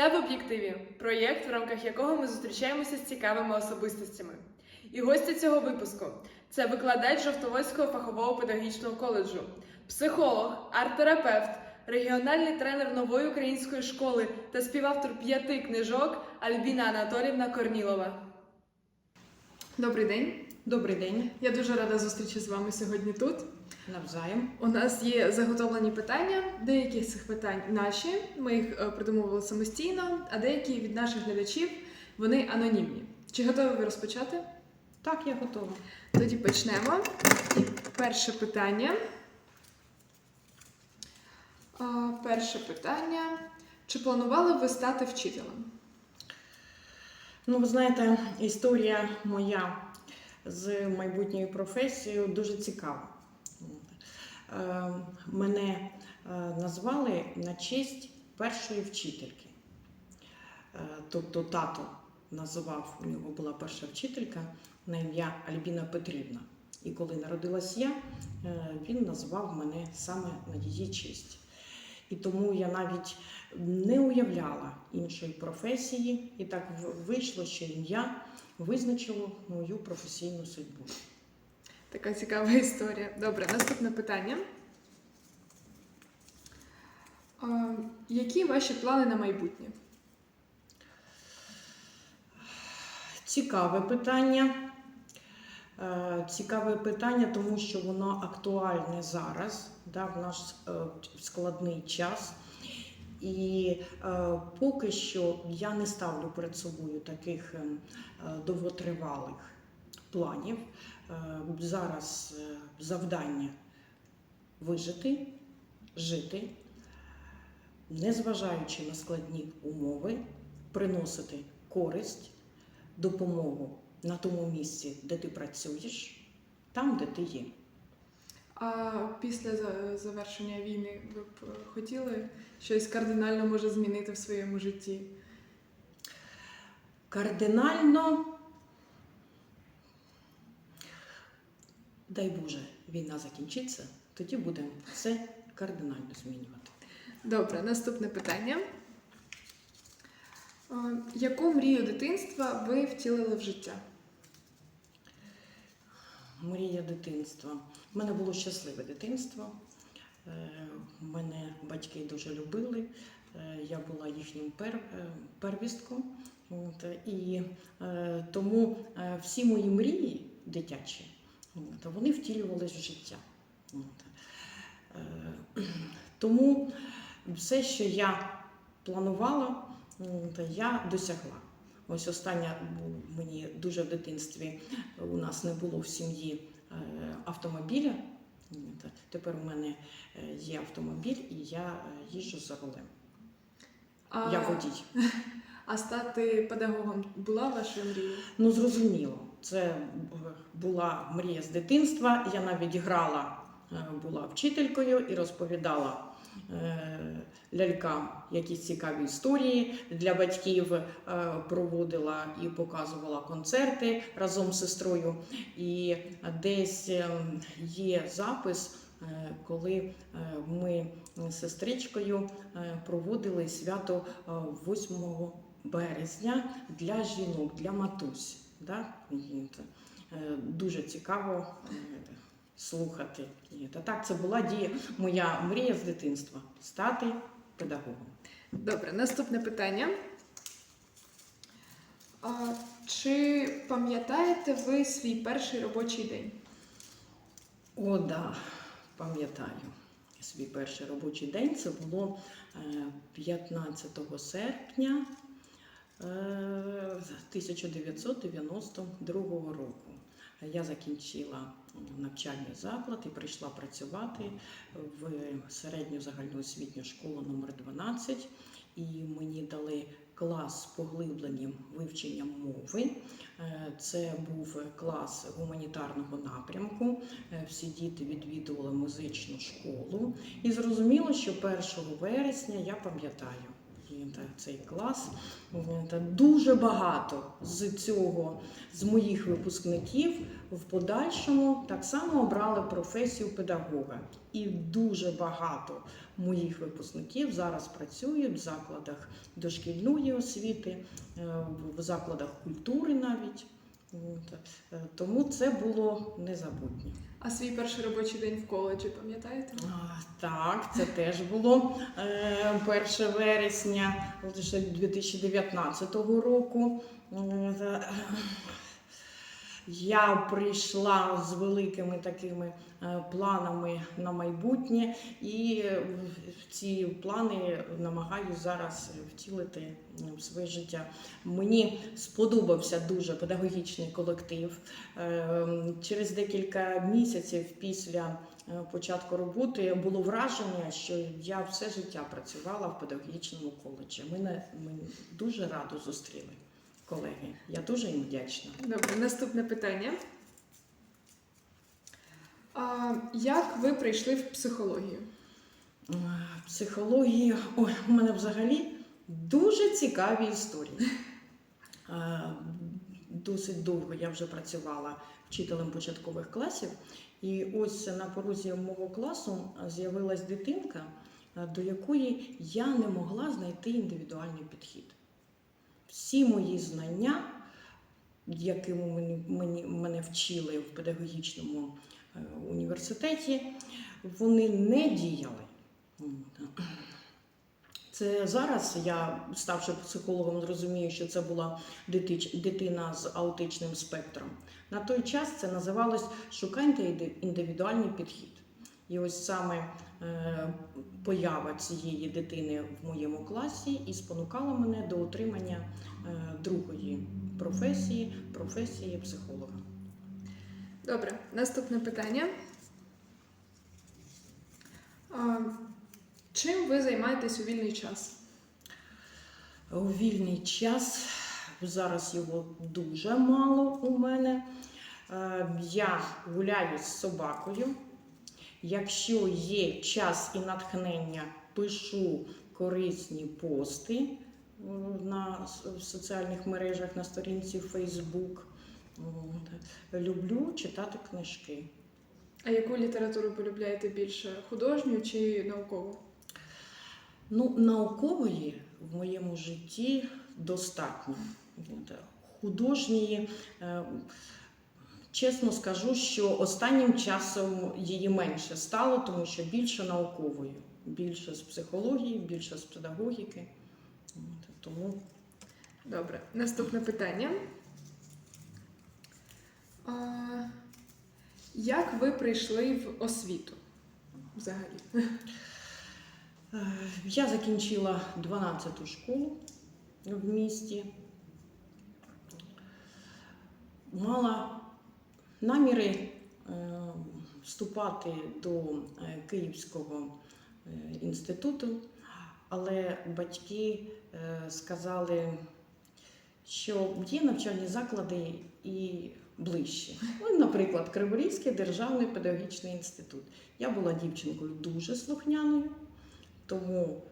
Це в об'єктиві проєкт, в рамках якого ми зустрічаємося з цікавими особистостями. І гості цього випуску це викладач Жовтоводського фахового педагогічного коледжу, психолог, арт-терапевт, регіональний тренер нової української школи та співавтор п'яти книжок Альбіна Анатолівна Корнілова. Добрий день. Добрий день, Я дуже рада зустрічі з вами сьогодні тут. Навзаєм. У нас є заготовлені питання. Деякі з цих питань наші, ми їх е, придумували самостійно, а деякі від наших глядачів вони анонімні. Чи готові ви розпочати? Так, я готова. Тоді почнемо. І перше питання. А, Перше питання. Чи планували ви стати вчителем? Ну, ви знаєте, історія моя з майбутньою професією дуже цікава. Е, Мене е, назвали на честь першої вчительки. Е, Тобто тато називав, у нього була перша вчителька на ім'я Альбіна Петрівна. І коли народилась я, він назвав мене саме на її честь. І тому я навіть не уявляла іншої професії, і так вийшло, що ім'я визначило мою професійну судьбу. Така цікава історія. Добре, наступне питання. Які ваші плани на майбутнє? Цікаве питання. Е, Цікаве питання, тому що воно актуальне зараз, да, в наш е, складний час. І е, поки що я не ставлю перед собою таких е, е, довготривалих планів. Е, зараз е, завдання вижити, жити, незважаючи на складні умови, приносити користь допомогу на тому місці, де ти працюєш, там, де ти є. А після завершення війни ви б е, хотіли щось кардинально може змінити в своєму житті? Кардинально, дай Боже, війна закінчиться, тоді будемо все кардинально змінювати. Добре, наступне питання. Яку мрію дитинства ви втілили в життя? Мрія дитинства. У мене було щасливе дитинство. Е, Мене батьки дуже любили. Е, Я була їхнім пер, е, первістком. І е, тому е, всі мої мрії дитячі, от, вони втілювалися в життя. От. Е, Тому все, що я планувала, я досягла. Ось остання мені дуже в дитинстві у нас не було в сім'ї е, автомобіля. Тепер у мене е, є автомобіль і я їжджу за рулем. А, Я водій. а стати педагогом була вашою мрією? Ну зрозуміло, це е, була мрія з дитинства. Я навіть грала, е, була вчителькою і розповідала е, лялькам якісь цікаві історії для батьків, проводила і показувала концерти разом з сестрою. І десь є запис. Коли ми з сестричкою проводили свято е, 8 березня для жінок, для матусь. Да? І це, е, Дуже цікаво е, слухати. Та Так, це була дія, моя мрія з дитинства стати педагогом. Добре, наступне питання. А, чи пам'ятаєте ви свій перший робочий день? О, да, пам'ятаю. Свій перший робочий день це було е, 15 серпня е, 1992 року. Я закінчила навчальний заклад і прийшла працювати в середню загальноосвітню школу номер 12 і мені дали клас з поглибленням вивченням мови. Е, Це був клас гуманітарного напрямку. Е, Всі діти відвідували музичну школу. І зрозуміло, що 1 вересня я пам'ятаю. Та, цей клас. Та дуже багато з цього, з моїх випускників, в подальшому так само обрали професію педагога. І дуже багато моїх випускників зараз працюють в закладах дошкільної освіти, е, в закладах культури навіть. Е, Тому це було незабутнє. А свій перший робочий день в коледжі, пам'ятаєте? А, Так, це теж було е, 1 вересня лише 2019 року. Я прийшла з великими такими е, планами на майбутнє, і ці плани намагаюся зараз втілити в своє життя. Мені сподобався дуже педагогічний колектив. Е, Через декілька місяців після е, початку роботи було враження, що я все життя працювала в педагогічному коледжі. Мене, мене дуже радо зустріли колеги. Я дуже їм вдячна. Добре, наступне питання. А, як ви прийшли в психологію? Психологія, ой, у мене взагалі дуже цікаві історії. Досить довго я вже працювала вчителем початкових класів, і ось на порозі мого класу з'явилась дитинка, до якої я не могла знайти індивідуальний підхід. Всі мої знання, якими мені, мені, мене вчили в педагогічному е, університеті, вони не діяли. Це зараз я, ставши психологом, розумію, що це була дитина з аутичним спектром. На той час це називалось Шукайте індивідуальний підхід. І ось саме е, поява цієї дитини в моєму класі і спонукала мене до отримання е, другої професії професії психолога. Добре, наступне питання. Чим ви займаєтесь у вільний час? У вільний час зараз його дуже мало у мене. Е, Я гуляю з собакою. Якщо є час і натхнення, пишу корисні пости е, на в соціальних мережах на сторінці Facebook. Люблю читати книжки. А яку літературу полюбляєте більше? Художню чи наукову? Ну, наукової в моєму житті достатньо. Художньої, е, чесно скажу, що останнім часом її менше стало, тому що більше наукової, більше з психології, більше з педагогіки. Тому Добре, наступне питання. А, як ви прийшли в освіту? Взагалі? Е, Я закінчила 12-ту школу в місті. Мала наміри е, вступати до е, Київського е, інституту, але батьки сказали, що є навчальні заклади і ближче. Ну, наприклад, Криворізький державний педагогічний інститут. Я була дівчинкою дуже слухняною. Тому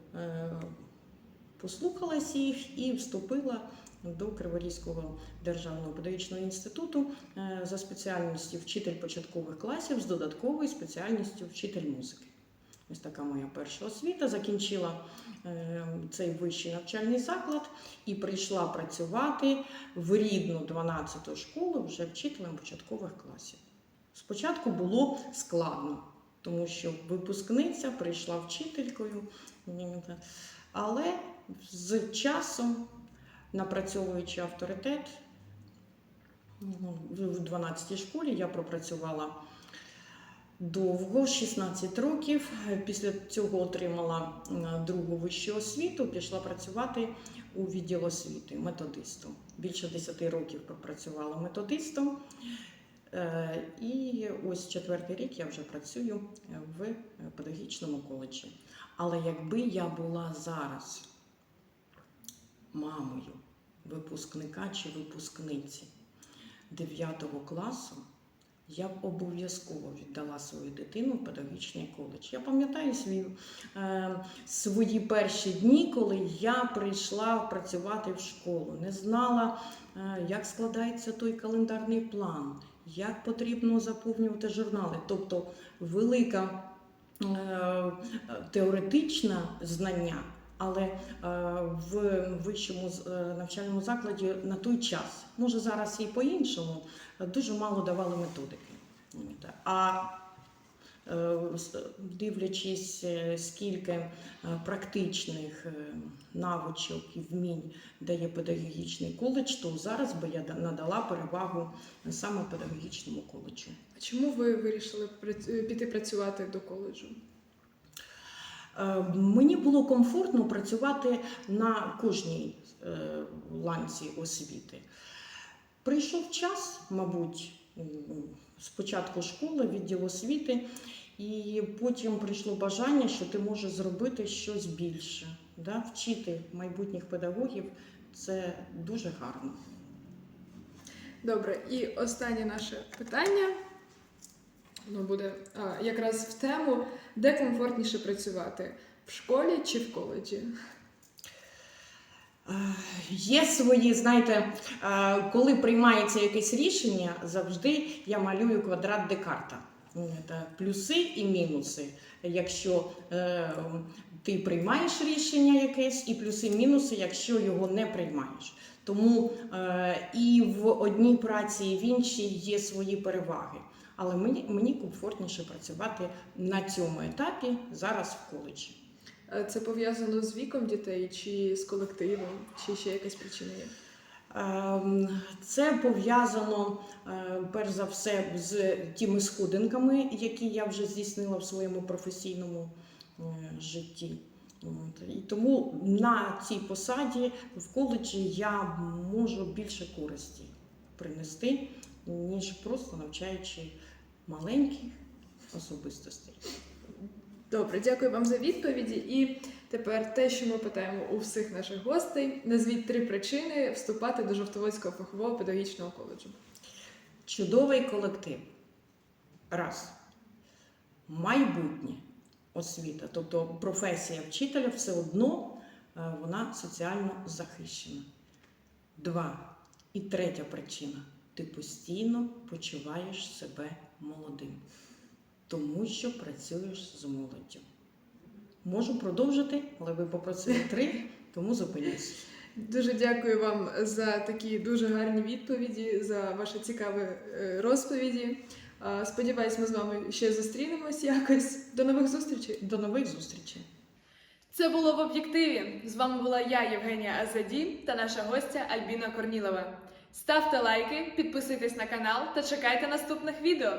послухалась їх і вступила до Криворізького державного педагогічного інституту е, за спеціальністю вчитель початкових класів з додатковою спеціальністю вчитель музики. Ось така моя перша освіта. Закінчила е, цей вищий навчальний заклад і прийшла працювати в рідну 12-ту школу вже вчителем початкових класів. Спочатку було складно, тому що випускниця прийшла вчителькою, але з часом, напрацьовуючи авторитет, ну, в 12-й школі я пропрацювала довго, 16 років. Після цього отримала е, другу вищу освіту, пішла працювати у відділ освіти методистом. Більше 10 років пропрацювала методистом. Е, І ось четвертий рік я вже працюю в педагогічному коледжі. Але якби я була зараз мамою випускника чи випускниці 9 класу, я б обов'язково віддала свою дитину в педагогічний коледж. Я пам'ятаю свій, е, свої перші дні, коли я прийшла працювати в школу, не знала, е, як складається той календарний план, як потрібно заповнювати журнали. Тобто велика е, теоретичне знання, але е, в вищому е, навчальному закладі на той час, може зараз і по-іншому, дуже мало давали методики. А е, дивлячись, скільки практичних навичок і вмінь дає педагогічний коледж, то зараз би я надала перевагу саме педагогічному коледжу. А чому ви вирішили піти працювати до коледжу? Е, Мені було комфортно працювати на кожній е, ланці освіти. Прийшов час, мабуть, спочатку школи, відділ освіти, і потім прийшло бажання, що ти можеш зробити щось більше. Да? Вчити майбутніх педагогів це дуже гарно. Добре, і останнє наше питання. Воно буде а, якраз в тему, де комфортніше працювати в школі чи в коледжі? Е, Є свої, знаєте, е, коли приймається якесь рішення, завжди я малюю квадрат Декарта. Це плюси і мінуси. Якщо е, ти приймаєш рішення якесь, і плюси і мінуси, якщо його не приймаєш. Тому е, і в одній праці, і в іншій є свої переваги. Але мені, мені комфортніше працювати на цьому етапі зараз в коледжі. Е, Це пов'язано з віком дітей, чи з колективом, чи ще якась причина є? Ем, Це пов'язано е, перш за все з тими сходинками, які я вже здійснила в своєму професійному житті. І тому на цій посаді в коледжі я можу більше користі принести, ніж просто навчаючи маленьких особистостей. Добре, дякую вам за відповіді. І тепер те, що ми питаємо у всіх наших гостей, назвіть три причини вступати до Жовтоводського фахового педагогічного коледжу. Чудовий колектив. Раз. Майбутнє освіта, тобто професія вчителя все одно е, вона соціально захищена. Два. І третя причина. Ти постійно почуваєш себе молодим, тому що працюєш з молоддю. Можу продовжити, але ви попросили три, тому зупинюсь. Дуже дякую вам за такі дуже гарні відповіді, за ваші цікаві е, розповіді. Сподіваюсь, ми з вами ще зустрінемось якось. До нових зустрічей! До нових зустрічей. Це було в об'єктиві. З вами була я, Євгенія Азаді, та наша гостя Альбіна Корнілова. Ставте лайки, підписуйтесь на канал та чекайте наступних відео.